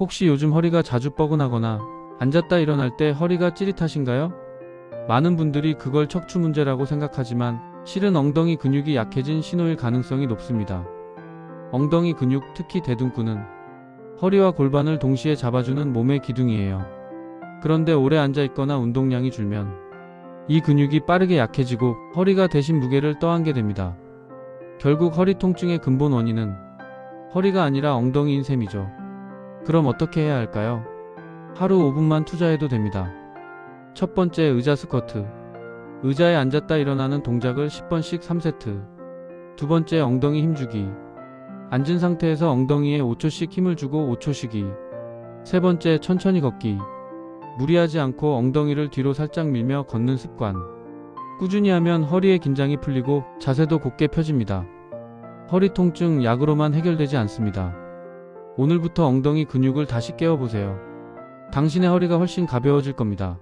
혹시 요즘 허리가 자주 뻐근하거나 앉았다 일어날 때 허리가 찌릿하신가요? 많은 분들이 그걸 척추 문제라고 생각하지만 실은 엉덩이 근육이 약해진 신호일 가능성이 높습니다. 엉덩이 근육, 특히 대둔근은 허리와 골반을 동시에 잡아주는 몸의 기둥이에요. 그런데 오래 앉아 있거나 운동량이 줄면 이 근육이 빠르게 약해지고 허리가 대신 무게를 떠안게 됩니다. 결국 허리 통증의 근본 원인은 허리가 아니라 엉덩이인 셈이죠. 그럼 어떻게 해야 할까요? 하루 5분만 투자해도 됩니다. 첫 번째 의자 스쿼트. 의자에 앉았다 일어나는 동작을 10번씩 3세트. 두 번째 엉덩이 힘주기. 앉은 상태에서 엉덩이에 5초씩 힘을 주고 5초 쉬기. 세 번째 천천히 걷기. 무리하지 않고 엉덩이를 뒤로 살짝 밀며 걷는 습관. 꾸준히 하면 허리의 긴장이 풀리고 자세도 곧게 펴집니다. 허리 통증 약으로만 해결되지 않습니다. 오늘부터 엉덩이 근육을 다시 깨워보세요. 당신의 허리가 훨씬 가벼워질 겁니다.